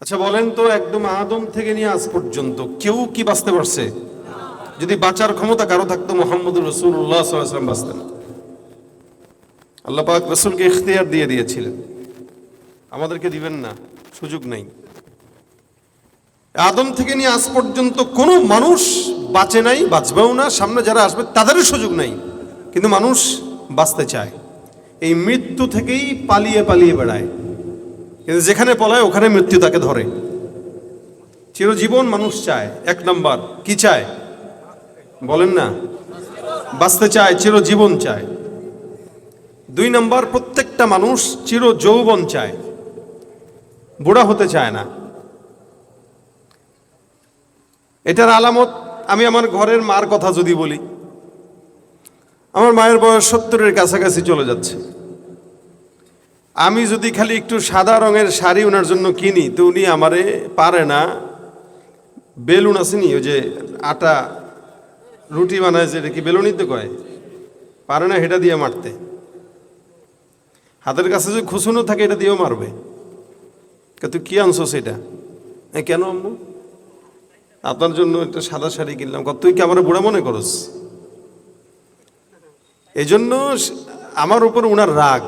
আচ্ছা বলেন তো একদম আদম থেকে নিয়ে আজ পর্যন্ত কেউ কি বাঁচতে পারছে? যদি বাঁচার ক্ষমতা কারও থাকতো মোহাম্মদ রসুল্লাহ সাল্লাম বাঁচতেন। আল্লাহ পাক রসুলকে ইখতিয়ার দিয়ে দিয়েছিলেন। আমাদেরকে দিবেন না, সুযোগ নেই। আদম থেকে নিয়ে আজ পর্যন্ত কোনো মানুষ বাঁচে নাই, বাঁচবেও না, সামনে যারা আসবে তাদেরও সুযোগ নেই। কিন্তু মানুষ বাঁচতে চায়। এই মৃত্যু থেকেই পালিয়ে পালিয়ে বেড়ায়। কিন্তু যেখানে পলায়, ওখানে মৃত্যু তাকে ধরে। চিরজীবন মানুষ চায়, এক নাম্বার। কি চায়? বলেন না। বাঁচতে চায়, চিরজীবন চায়। দুই নম্বর, প্রত্যেকটা মানুষ চির যৌবন চায়। বুড়া হতে চায় না। এটার আলামত, আমি আমার ঘরের মার কথা যদি বলি, আমার মায়ের বয়স সত্তরের কাছাকাছি চলে যাচ্ছে। আমি যদি খালি একটু সাদা রঙের শাড়ি ওনার জন্য কিনি, তো উনি আমারে পারে না। বেলুন আসেনি, ওই যে আটা রুটি বানায় যে এটা কি বেলুনই তো কয়? পারে না হেটা দিয়ে মারতে। হাতের কাছে যদি খুশুনো থাকে, এটা দিয়েও মারবে। তুই কি আনছো সেটা কেন আম্মু? আপনার জন্য একটা সাদা শাড়ি কিনলাম। তুই কি আমার বুড়া মনে করস? এই জন্য আমার উপর উনার রাগ।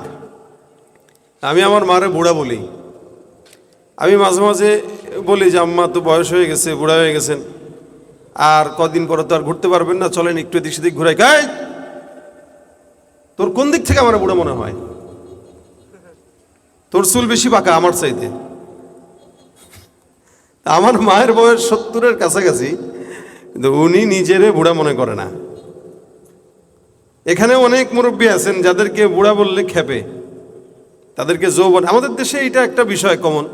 আমি আমার মারে বুড়া বলি। আমি মাঝে মাঝে বলি যে, আম্মা, তো বয়স হয়ে গেছে, বুড়া হয়ে গেছেন। আর কদিন পরে তো আর ঘুরতে পারবেন না, চলেন একটু এদিক সেদিক ঘুরাই। গাই তোর কোন দিক থেকে আমার বুড়া মনে হয়? তোর চুল বেশি পাকা, আমার চাইতে। আমার মায়ের বয়স সত্তরের কাছাকাছি, কিন্তু উনি নিজেরে বুড়া মনে করে না। এখানে অনেক মুরব্বী আছেন, যাদেরকে বুড়া বললে খেপে তাদেরকে যৌবন, আমাদের দেশে এটা একটা বিষয় কমন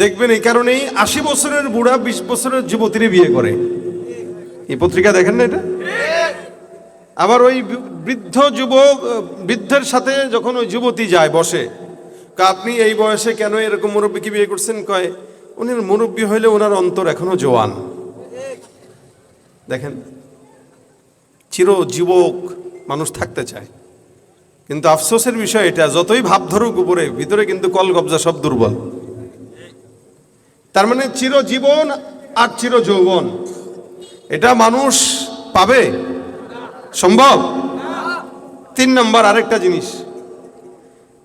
দেখবেন এই কারণেই আশি বছরের বুড়া বিশ বছরের যুবতীরে বিয়ে করে। এই পত্রিকা দেখেন না এটা? আবার ওই বৃদ্ধ যুবক, বৃদ্ধের সাথে যখন ওই যুবতী যায়, বসে আপনি এই বয়সে কেন এরকম মুরব্বীকে বিয়ে করছেন কয়, উনি মুরব্বী হইলে ওনার অন্তর এখনও জোয়ান। দেখেন চির যুবক মানুষ থাকতে চায়। কিন্তু আফসোসের বিষয় এটা, যতই ভাব ধরুক উপরে, ভিতরে কিন্তু কল কবজা সব দুর্বল। তার মানে চিরজীবন আর চির যৌবন এটা মানুষ পাবে? সম্ভব? তিন নম্বর আরেকটা জিনিস।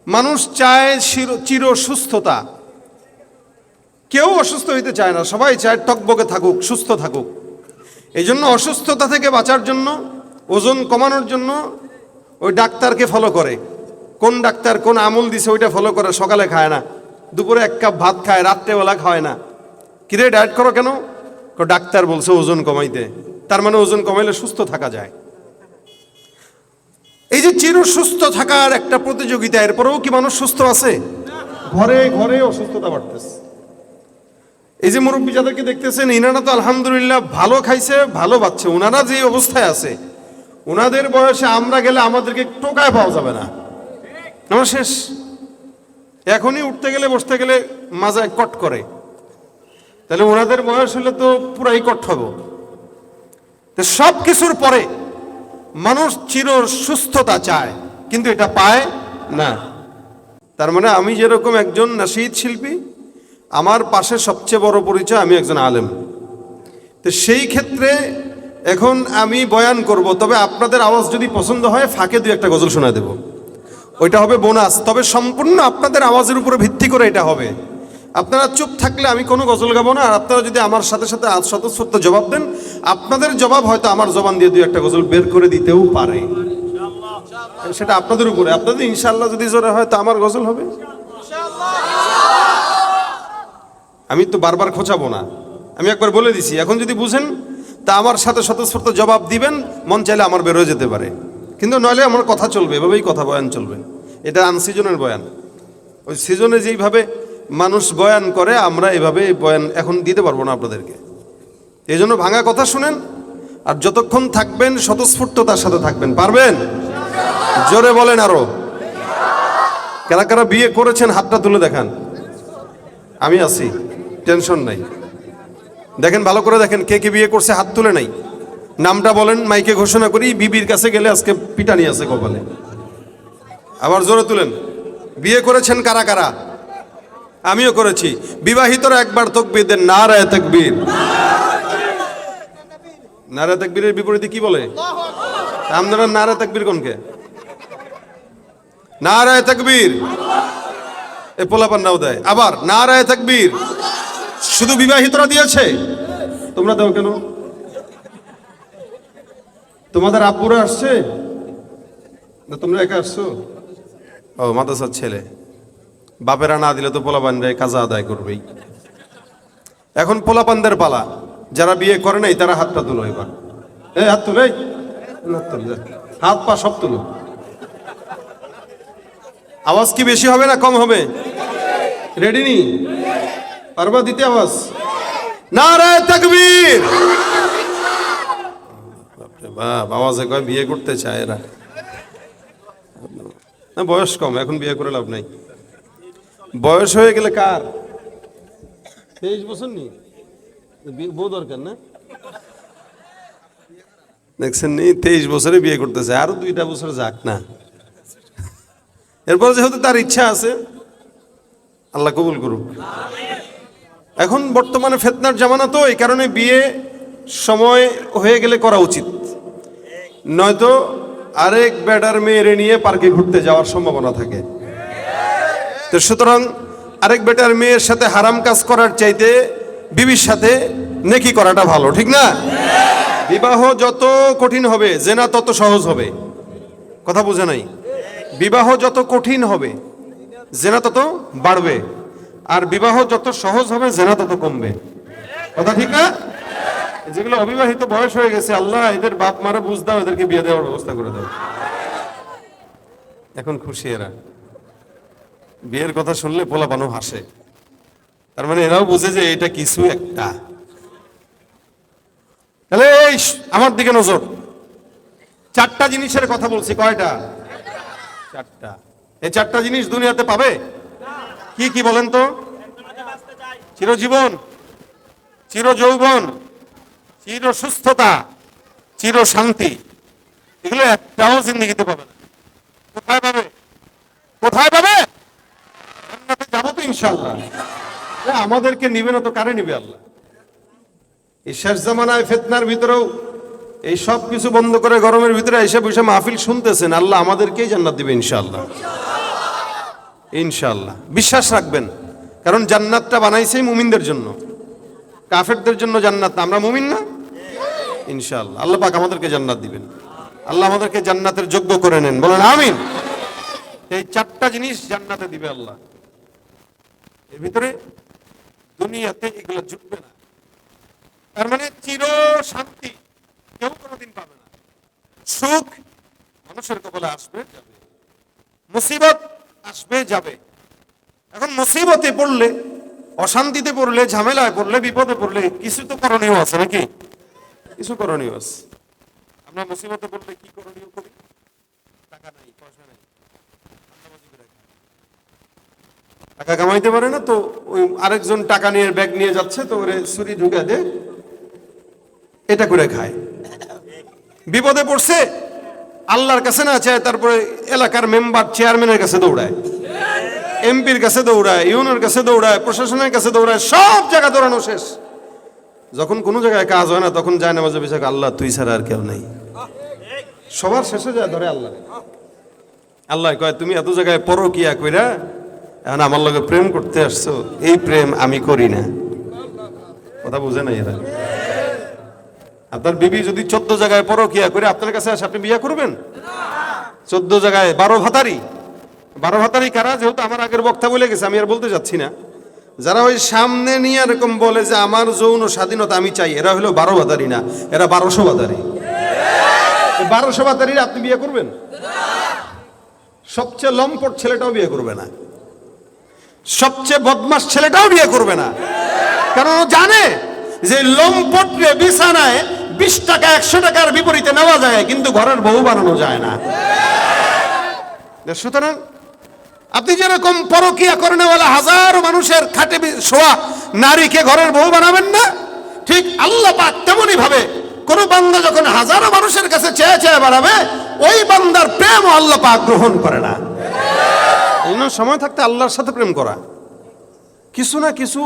মানুষ চায় চির সুস্থতা। কেউ অসুস্থ হইতে চায় না, সবাই চায় টকবকে থাকুক, সুস্থ থাকুক। এই জন্য অসুস্থতা থেকে বাঁচার জন্য, ওজন কমানোর জন্য ওই ডাক্তারকে ফলো করে। কোন ডাক্তার কোন আমল দিছে ওইটা ফলো করে, সকালে খায় না। দুপুরে এক কাপ ভাত খায়, রাত্রেবেলা খায় না। কিরে ডায়েট করো কেন? ডাক্তার বলছে ওজন কমাইতে। তার মানে ওজন কমাইলে সুস্থ থাকা যায়। এই যে চির সুস্থ থাকার একটা প্রতিযোগিতা, এরপরেও কি মানুষ সুস্থ আছে? ঘরে ঘরে অসুস্থতা বাড়তেছে। এই যে মুরব্বী যাদেরকে দেখতেছেন, ইনারা তো আলহামদুলিল্লাহ ভালো খাইছে, ভালো বাচ্চে ওনারা যে অবস্থায় আছে ওনাদের বয়সে আমরা গেলে আমাদেরকে টোকায় পাওয়া যাবে না। আমার শেষ। এখনই উঠতে গেলে, বসতে গেলে মাজায় কট করে। তাহলে ওনাদের বয়স হলে তো পুরাই কট হব। তো সব কিছুর পরে মানুষ চির সুস্থতা চায়, কিন্তু এটা পায় না। তার মানে আমি যেরকম একজন নাসিদ শিল্পী, আমার পাশে সবচেয়ে বড় পরিচয় আমি একজন আলেম। তো সেই ক্ষেত্রে এখন আমি বয়ান করব, তবে আপনাদের আওয়াজ যদি পছন্দ হয়, ফাঁকে দুই একটা গজল শোনা দেব। ওইটা হবে বোনাস, তবে সম্পূর্ণ আপনাদের আওয়াজের উপরে ভিত্তি করে এটা হবে। আপনারা চুপ থাকলে আমি কোনো গজল গাবো না, আর আপনারা যদি আমার সাথে সাথে আজ স্বতঃস্ফূর্ত জবাব দেন, আপনাদের জবাব হয়তো আমার জবান দিয়ে দুই একটা গজল বের করে দিতেও পারে। সেটা আপনাদের উপরে, আপনাদের ইনশাল্লাহ যদি জোরে হয়, তো আমার গজল হবে। আমি তো বারবার খোঁচাবো না। আমি একবার বলে দিছি, এখন যদি বুঝেন তা আমার সাথে স্বতঃস্ফূর্ত জবাব দিবেন, মন চাইলে আমার বেরোয় যেতে পারে। কিন্তু নইলে আমার কথা চলবে, এভাবেই কথা বয়ান চলবে। এটা আনসিজনের বয়ান। ওই সিজনে যেইভাবে মানুষ বয়ান করে, আমরা এভাবে বয়ান এখন দিতে পারব না আপনাদেরকে। এই জন্য ভাঙা কথা শুনেন, আর যতক্ষণ থাকবেন, স্বতঃস্ফূর্ততার সাথে থাকবেন। পারবেন? জোরে বলেন আরও। কারা কারা বিয়ে করেছেন, হাতটা তুলে দেখান। আমি আছি, টেনশন নাই। দেখেন, ভালো করে দেখেন, কে কে বিয়ে করছে, হাত তুলে নাই। নামটা বলেন, মাইকে ঘোষণা করি, বিবির কাছে গেলে আজকে পিটানি আছে কপালে। আবার জোরে তুলেন, বিয়ে করেছেন কারা কারা? আমিও করেছি। বিবাহিতরা একবার তকবির দেন, নারায় তকবীর। নারায় তকবীরের বিপরীতে কি বলে? আপনারা নারায় তকবীর কোনকে? নারায় তকবীর। এ পোলাপান্নাও দেয়। আবার, নারায় তকবীর। শুধু বিবাহিতরা দিয়েছে? তোমরা দাও কেন? তোমাদের আব্বুরা আসছে? না তোমরা একা আসছো? ও মাদ্রাসার ছেলে। বাপেরা না দিলে তো পোলাপানরাই কাজা আদায় করবেই। এখন পোলাপানদের পালা। যারা বিয়ে করে নাই তারা হাতটা তুলো এবার। এই হাত তুলে হাত তুলো, হাত পা সব তুলো। আওয়াজ কি বেশি হবে না কম হবে? রেডি নি? পারবা দিতে আওয়াজ নারায় তাকবীর বাপ আওয়াজে কয় বিয়ে করতে চায় এরা না বয়স কম এখন বিয়ে করে লাভ নাই বয়স হয়ে গেলে কার তেইশ বছর নি বউ দরকার না দেখছেন নি তেইশ বছরে বিয়ে করতেছে আরও দুইটা বছর যাক না এরপর যেহেতু তার ইচ্ছা আছে আল্লাহ কবুল করুক এখন বর্তমানে ফেতনার জামানা তো, এই কারণে বিয়ে সময় হয়ে গেলে করা উচিত। নয়তো আরেক ব্যাটার মেয়েরে নিয়ে পার্কে ঘুরতে যাওয়ার সম্ভাবনা থাকে। তো সুতরাং আরেক বেটার মেয়ের সাথে হারাম কাজ করার চাইতে বিবির সাথে নেকি করাটা ভালো, ঠিক না? বিবাহ যত কঠিন হবে, জেনা তত সহজ হবে। কথা বুঝে নাই? বিবাহ যত কঠিন হবে, জেনা তত বাড়বে। আর বিবাহ যত সহজ হবে, জেনা তত কমবে। কথা ঠিক না? যেগুলো অবিবাহিত বয়স হয়ে গেছে, আল্লাহ এদের বাপ মারা বুঝ দাও, এদেরকে বিয়ে দেওয়ার ব্যবস্থা করে দাও। এখন খুশি এরা। বিয়ের কথা শুনলে পোলা পোলাপানো হাসে। তার মানে এরাও বুঝে যে এটা কিছু একটা। এই, আমার দিকে নজর। চারটা জিনিসের কথা বলছি, কয়টা? চারটা। এই চারটা জিনিস দুনিয়াতে পাবে? কি কি বলেন তো? চিরজীবন চির যৌবন চির সুস্থতা চির শান্তি এগুলো একটাও জিন্দিগিতে পাবে কোথায় পাবে? কোথায় পাবে? যাব তো ইনশাল্লাহ আমাদেরকে নিবে না তো কারে নিবে আল্লাহ? এই শেষ জামানায় ফেতনার ভিতরেও এই সব কিছু বন্ধ করে গরমের ভিতরে এসে বসে মাহফিল শুনতেছেন, আল্লাহ আমাদেরকেই জান্নাত দিবে ইনশাআল্লাহ। ইনশাআল্লাহ। বিশ্বাস রাখবেন, কারণ জান্নাতটা বানাইছেই মুমিনদের জন্য। কাফেরদের জন্য জান্নাত। আমরা মুমিন না? ইনশাআল্লাহ। আল্লাহ পাক আমাদেরকে জান্নাত দিবেন। আল্লাহ আমাদেরকে জান্নাতের যোগ্য করে নেন। বলেন, আমিন। এই চারটা জিনিস জান্নাতে দিবে আল্লাহ। এর ভিতরে দুনিয়াতে এগুলো জুটবে না। তার মানে চির শান্তি কেউ কোনোদিন পাবে না। সুখ মানুষের কপালে আসবে মুসিবত আসবে, যাবে। এখন মুসিবতে পড়লে, অশান্তিতে পড়লে, ঝামেলায় পড়লে, বিপদে পড়লে, কিছু তো করণীয় আছে নাকি? কিছু করণীয় আছে। আমরা মুসিবতে পড়লে কি করণীয় করি? টাকা নাই, পয়সা নাই। টাকা কামাইতে পারে না তো, ওই আরেকজন টাকা নিয়ে ব্যাগ নিয়ে যাচ্ছে, তো ওরে ছুরি ঢুকে দে। এটা করে খায়। বিপদে পড়ছে আল্লাহর কাছে না চায়, তারপরে এলাকার মেম্বার চেয়ারম্যানের কাছে দৌড়ায়, এমপির কাছে দৌড়ায়, ইউনোর কাছে দৌড়ায়, প্রশাসনের কাছে দৌড়ায়, সব জায়গা দৌড়ানো শেষ। যখন কোনো জায়গায় কাজ হয় না, তখন যায় না মাঝে পিছাক আল্লাহ তুই ছাড়া আর কেউ নেই। সবার শেষে যায় ধরে আল্লাহ। আল্লাহ কয়, তুমি এত জায়গায় পরকিয়া কইরা এখন আমার লগে প্রেম করতে আসছো। এই প্রেম আমি করি না। কথা বুঝে নাই এরা। আপনার বিবি যদি চোদ্দ জায়গায় পরকিয়া করে আপনার কাছে আসে, আপনি বিয়ে করবেন? চোদ্দ জায়গায় বারো ভাতারি। বারো ভাতারি কারা? যেহেতু আমার আগের বক্তা বলে গেছে, আমি আর বলতে যাচ্ছি না। যারা ওই সামনে নিয়ে এরকম বলে যে আমার যৌন স্বাধীনতা আমি চাই, এরা হলো বারো ভাতারি না, এরা বারোশো ভাতারি। বারোশো ভাতারির আপনি বিয়ে করবেন? সবচেয়ে লম্পট ছেলেটাও বিয়ে করবে না। সবচেয়ে বদমাস ছেলেটাও বিয়ে করবে না। কারণ জানে যে লম্পট বিছানায় বিশ টাকা, একশো টাকার বিপরীতে নেওয়া যায়, কিন্তু ঘরের বউ বানানো যায় না। সুতরাং আপনি যেরকম পরকিয়া করে নেওয়ালা হাজারো মানুষের খাটে শোয়া নারীকে ঘরের বউ বানাবেন না, ঠিক আল্লাহ পাক তেমনই ভাবে কোন বান্দা যখন হাজারো মানুষের কাছে চেয়ে চেয়ে বাড়াবে, ওই বান্দার প্রেম আল্লাহ পাক গ্রহণ করে না। সময় থাকতে আল্লাহর সাথে প্রেম করা। কিছু না কিছু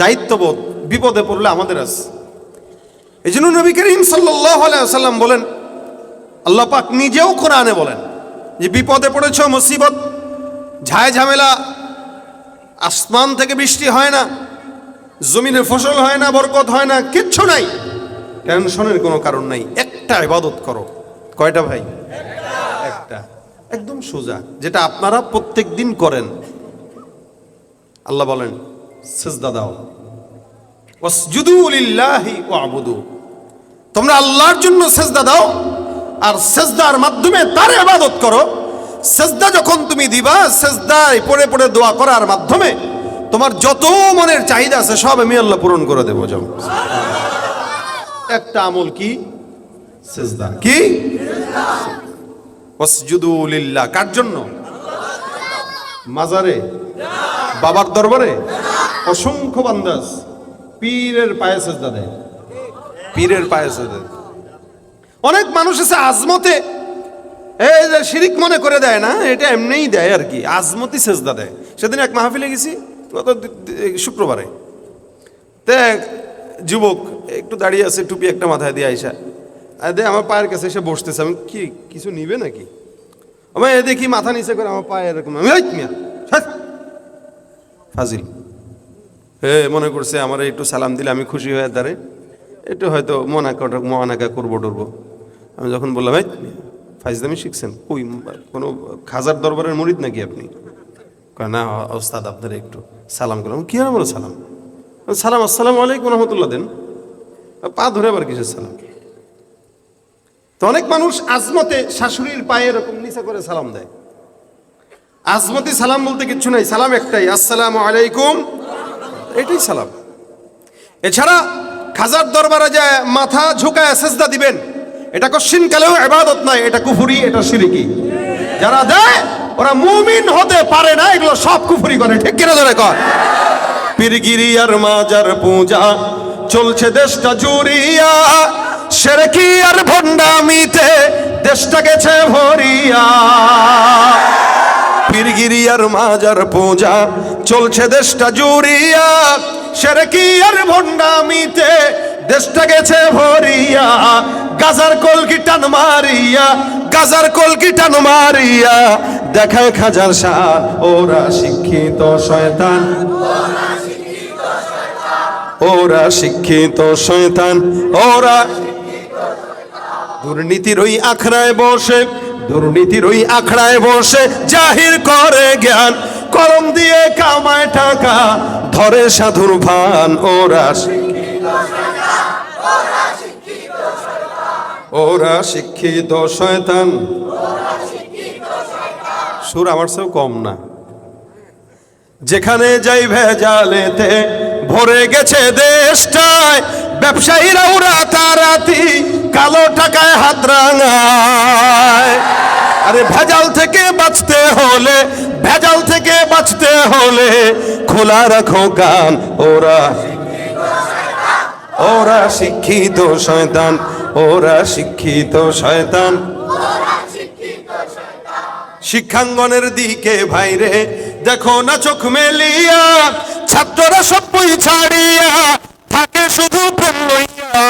দায়িত্ববোধ বিপদে পড়লে আমাদের আছে। এই জন্য নবী করিম সাল্লাম বলেন, আল্লাহ পাক নিজেও কোরআনে বলেন যে বিপদে পড়েছ, মুসিবত, ঝায় ঝামেলা, আসমান থেকে বৃষ্টি হয় না, জমিনে ফসল হয় না, বরকত হয় না, কিচ্ছু নাই। টেনশনের কোনো কারণ নাই। একটা ইবাদত করো। কয়টা ভাই? একটা। একদম সোজা। যেটা আপনারা প্রত্যেক দিন করেন। আল্লাহ বলেন, সেজদা দাও। ওয়াসজুদু লিল্লাহি ওয়াবুদু তোমরা আল্লাহর জন্য সেজদা দাও, আর সেজদার মাধ্যমে তার ইবাদত করো। সেজদা যখন তুমি দিবা, সেজদায় পড়ে পড়ে দোয়া করার মাধ্যমে তোমার যত মনের চাহিদা আছে সব আমি আল্লাহ পূরণ করে দেবো, যাও। একটা আমল কি? সেজদা। কি? ওয়াসজুদু লিল্লাহ। কার জন্য? মাজারে? বাবার দরবারে? অসংখ্য বান্দাস পীরের পায়ে সেজদা দেয়। পীরের পায়ে অনেক মানুষ আছে আজমতে এই যে শিরিক মনে করে দেয় না এটা এমনিই দেয় আর কি আজমতি সেজদা দেয়। সেদিন এক মাহফিলে গেছি গত শুক্রবারে। তে যুবক একটু দাঁড়িয়ে আছে টুপি একটা মাথায় দিয়ে আইসা। দে আমার পায়ের কাছে এসে বসতেছে আমি কি কিছু নিবে নাকি? আমি এ দেখি মাথা নিচে করে আমার পায়ে এরকম আমি "এই মিয়া, ছাড়।" ফাজিল। হে মনে করছে আমার একটু সালাম দিলে আমি খুশি হয়ে দাঁড়ে একটু হয়তো মনাকা মনাকা করব টরবো। আমি যখন বললাম, এই ফাইজদামি শিখছেন? কই, কোনো খাজার দরবারের মরিদ নাকি আপনি? না, ওস্তাদ, আপনার একটু সালাম করলাম। কি আর সালাম। সালাম, আসসালাম আলাইকুম রহমতুল্লাহ দেন। পা ধরে আবার কিসের সালাম? তো অনেক মানুষ আজমতে শাশুড়ির পায়ে এরকম নিচা করে সালাম দেয়। আজমতি সালাম বলতে কিচ্ছু নাই, সালাম একটাই, আসসালামু আলাইকুম। এটাই সালাম। এছাড়া খাজার দরবারে যায় মাথা ঝুঁকায় সেজদা দিবেন, এটা কশ্চিন কালেও এবাদত নয় এটা কুফুরি, এটা সিরিকি। যারা দেয়, ওরা মুমিন হতে পারে না, এগুলো সব কুফুরি করে, ঠিক কিনা ধরে কর পীরগিরি আর মাজার পূজা, চলছে দেশটা জুড়িয়া সেরেকি আর ভণ্ডামিতে দেশটা গেছে ভরিয়া। পীরগিরি আর মাজার পূজা, চলছে দেশটা জুড়িয়া সেরেকি আর ভণ্ডামিতে? দেশটা গেছে ভরিয়া, গাজার কলকি টান মারিয়া, গাজার কলকি টান মারিয়া। দেখায় খাজার সার ওরা শিক্ষিত শয়তান। ওরা শিক্ষিত শয়তান। ওরা দুর্নীতির ওই আখড়ায় বসে, দুর্নীতির ওই আখড়ায় বসে, জাহির করে জ্ঞান। কলম দিয়ে কামায় টাকা ধরে সাধুর ভান, ওরা ওরা শিক্ষিত শয়তান। সুর আমার চেয়েও কম না। যেখানে যাই ভেজালেতে ভরে গেছে দেশটায় ব্যবসায়ীরাও রাতারাতি কালো টাকায় হাত রাঙায়। আরে ভেজাল থেকে বাঁচতে হলে বাঁচতে হলে খোলা রাখো গান। ওরা ওরা শিক্ষিত শয়তান, ওরা শিক্ষিত শয়তান। শিক্ষাঙ্গনের দিকে ভাইরে, দেখো না চোখ মেলিয়া, ছাত্ররা সব বই ছাড়িয়া থাকে শুধু প্রেম লইয়া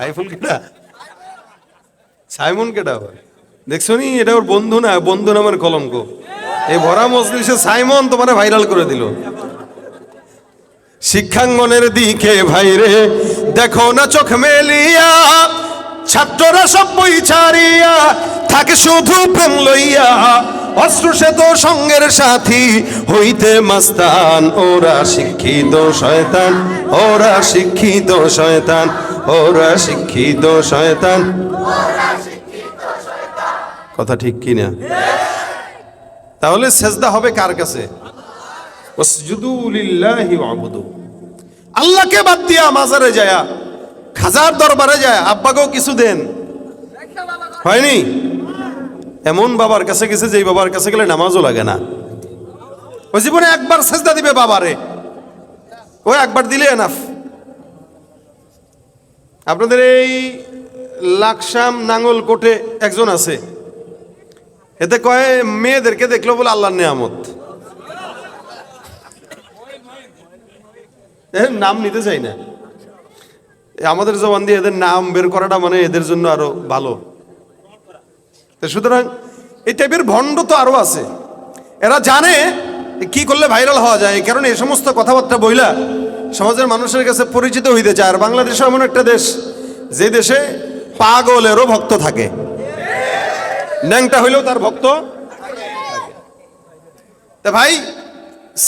সাইফুল কেটা সাইমন কেটা আবার দেখছ নি, এটা ওর বন্ধু না, বন্ধু নামের কলঙ্ক। এই ভরা মজলিসে সাইমন তোমার ভাইরাল করে দিল। শিক্ষাঙ্গনের দিকে ভাইরে দেখো না চোখ মেলিয়া, ছাত্ররা সব বই ছাড়িয়া, থাকে শুধু প্রেম লইয়া। অস্ত্র তো সঙ্গের সাথী হইতে মাস্তান, ওরা শিক্ষিত শয়তান, ওরা শিক্ষিত শয়তান। ওরা শিক্ষিত শয়তান। কথা ঠিক কি না? তাহলে সেজদা হবে কার কাছে? আল্লাহকে বাদ দিয়া মাজারে যায়া, খাজার দরবারে যায় আব্বাকেও কিছু দেন। হয়নি? এমন বাবার কাছে গেছে যে বাবার কাছে গেলে নামাজও লাগে না। ও জীবনে একবার সেজদা দিবে বাবারে। ও একবার দিলে এনাফ। আপনাদের এই লাকসাম নাঙ্গল কোটে একজন আছে। এতে কয় মেয়েদেরকে দেখল বলে আল্লাহর নিয়ামত। নাম নিতে চাই না। আমাদের জবান দিয়ে এদের নাম বের করাটা মানে এদের জন্য আরও ভালো। সুতরাং এই টাইপের ভণ্ড তো আরও আছে। এরা জানে কি করলে ভাইরাল হওয়া যায়, কারণে এই সমস্ত কথাবার্তা বইলা সমাজের মানুষের কাছে পরিচিত হইতে চায়। আর বাংলাদেশ এমন একটা দেশ, যে দেশে পাগলেরও ভক্ত থাকে। ন্যাংটা হইলেও তার ভক্ত তা ভাই,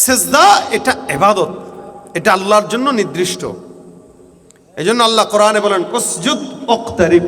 সেজদা এটা এবাদত এটা আল্লাহর জন্য নির্দিষ্ট। এই জন্য আল্লাহ কোরআনে বলেন কসজুদ অক্তারিব